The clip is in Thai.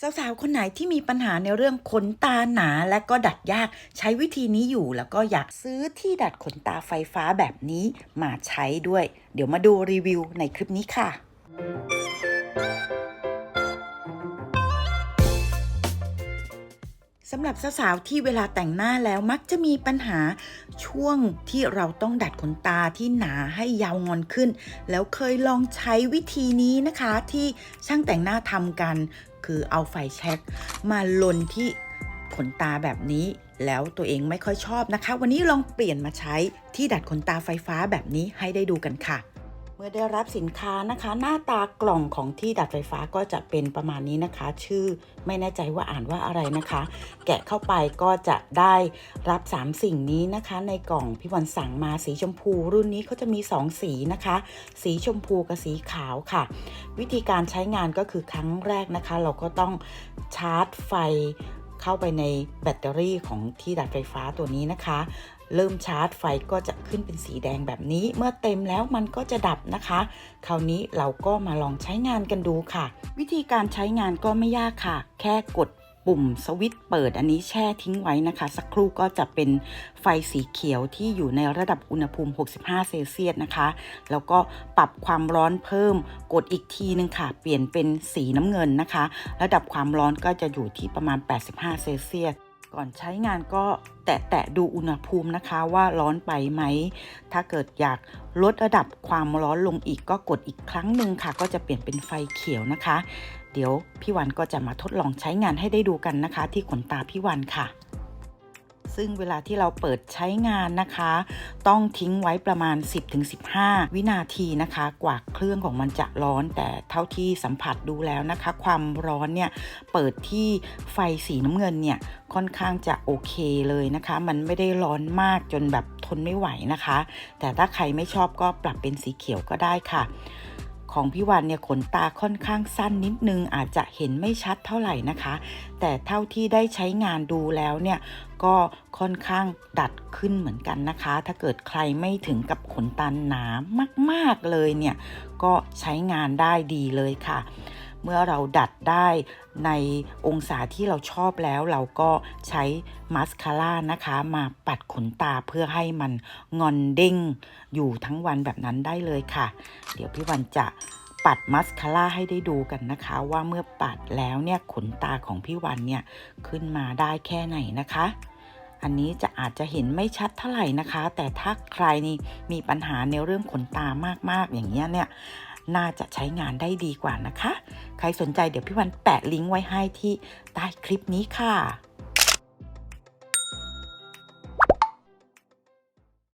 สาวๆ คนไหนที่มีปัญหาในเรื่องขนตาหนาและก็ดัดยากใช้วิธีนี้อยู่แล้วก็อยากซื้อที่ดัดขนตาไฟฟ้าแบบนี้มาใช้ด้วย เดี๋ยวมาดูรีวิวในคลิปนี้ค่ะ สำหรับสาวๆที่เวลาแต่งหน้าแล้วมักจะมีปัญหาช่วงที่เราต้องดัดขนตาที่หนาให้ยาวงอนขึ้น แล้วเคยลองใช้วิธีนี้นะคะที่ช่างแต่งหน้าทำกัน คือเอาไฟแช็กมาลนที่ขนตาแบบนี้ แล้วตัวเองไม่ค่อยชอบนะคะ วันนี้ลองเปลี่ยนมาใช้ที่ดัดขนตาไฟฟ้าแบบนี้ให้ได้ดูกันค่ะ เมื่อได้รับสินค้านะคะ หน้าตากล่องของที่ดัดไฟฟ้าก็จะเป็นประมาณนี้นะคะ ชื่อไม่แน่ใจว่าอ่านว่าอะไรนะคะ แกะเข้าไปก็จะได้รับ 3 สิ่งนี้นะคะ ในกล่องพี่วันสั่งมาสีชมพู รุ่นนี้เขาจะมี 2 สีนะคะ สีชมพูกับสีขาวค่ะ วิธีการใช้งานก็คือครั้งแรกนะคะ เราก็ต้องชาร์จไฟ เข้าไปในแบตเตอรี่ของที่ดัดไฟฟ้าตัวนี้นะคะ เริ่มชาร์จไฟก็จะขึ้นเป็นสีแดงแบบนี้ เมื่อเต็มแล้วมันก็จะดับนะคะ คราวนี้เราก็มาลองใช้งานกันดูค่ะ วิธีการใช้งานก็ไม่ยากค่ะ แค่กด ปุ่มสวิตช์เปิดอันนี้แช่ทิ้งไว้นะคะ สักครู่ก็จะเป็นไฟสีเขียวที่อยู่ในระดับอุณหภูมิ 65 เซลเซียสนะคะ แล้วก็ปรับความร้อนเพิ่มกดอีกทีนึงค่ะ เปลี่ยนเป็นสีน้ำเงินนะคะ ระดับความร้อนก็จะอยู่ที่ประมาณ 85 เซลเซียส ก่อนใช้งานก็แตะแตะดูอุณหภูมินะคะว่าร้อนไปไหม ถ้าเกิดอยากลดระดับความร้อนลงอีกก็กดอีกครั้งหนึ่งค่ะ ก็จะเปลี่ยนเป็นไฟเขียวนะคะ เดี๋ยวพี่วันก็จะมาทดลองใช้งานให้ได้ดูกันนะคะ ที่ขนตาพี่วันค่ะ ซึ่งเวลาที่เราเปิดใช้งานนะคะ ต้องทิ้งไว้ประมาณ 10-15 วินาทีนะคะ กว่าเครื่องของมันจะร้อน แต่เท่าที่สัมผัสดูแล้วนะคะ ความร้อนเนี่ยเปิดที่ไฟสีน้ำเงินเนี่ยค่อนข้างจะโอเคเลยนะคะ มันไม่ได้ร้อนมากจนแบบทนไม่ไหวนะคะ แต่ถ้าใครไม่ชอบก็ปรับเป็นสีเขียวก็ได้ค่ะ ของพี่วันเนี่ยขนตาค่อนข้างสั้นนิดนึงอาจจะเห็นไม่ชัดเท่าไหร่นะคะ แต่เท่าที่ได้ใช้งานดูแล้วเนี่ยก็ค่อนข้างดัดขึ้นเหมือนกันนะคะ ถ้าเกิดใครไม่ถึงกับขนตาหนามาก ๆเลยเนี่ยก็ใช้งานได้ดีเลยค่ะ เมื่อเราดัดได้ในองศาที่เราชอบแล้ว เราก็ใช้มาสคาร่านะคะ มาปัดขนตาเพื่อให้มันงอนเด้งอยู่ทั้งวันแบบนั้นได้เลยค่ะ เดี๋ยวพี่วันจะปัดมัสคาร่าให้ได้ดูกันนะคะ ว่าเมื่อปัดแล้วเนี่ยขนตาของพี่วันเนี่ยขึ้นมาได้แค่ไหนนะคะ อันนี้จะอาจจะเห็นไม่ชัดเท่าไหร่นะคะ แต่ถ้าใครนี่มีปัญหาในเรื่องขนตามากๆอย่างเงี้ยเนี่ย น่าจะใช้งานได้ดีกว่านะคะ ใครสนใจเดี๋ยวพี่วันแปะลิงก์ไว้ให้ที่ใต้คลิปนี้ค่ะ